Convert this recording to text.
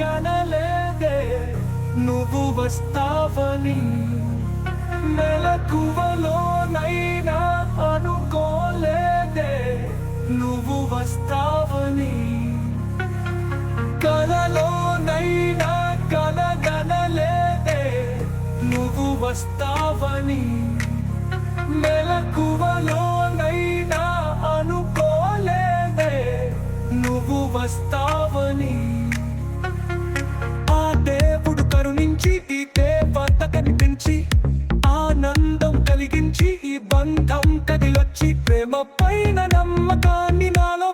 గనలేదే నువ్వు వస్తావని. మెలకువలోనైనా అనుకోలేదే నువ్వు వస్తావని. కలలోనైనా కలగనలేదే నువ్వు వస్తావని. మెలకువలోనైనా అనుకోలేదే నువ్వు వస్తావని. గంధం కదిలొచ్చి ప్రేమ పైన నమ్మకాన్ని నాలో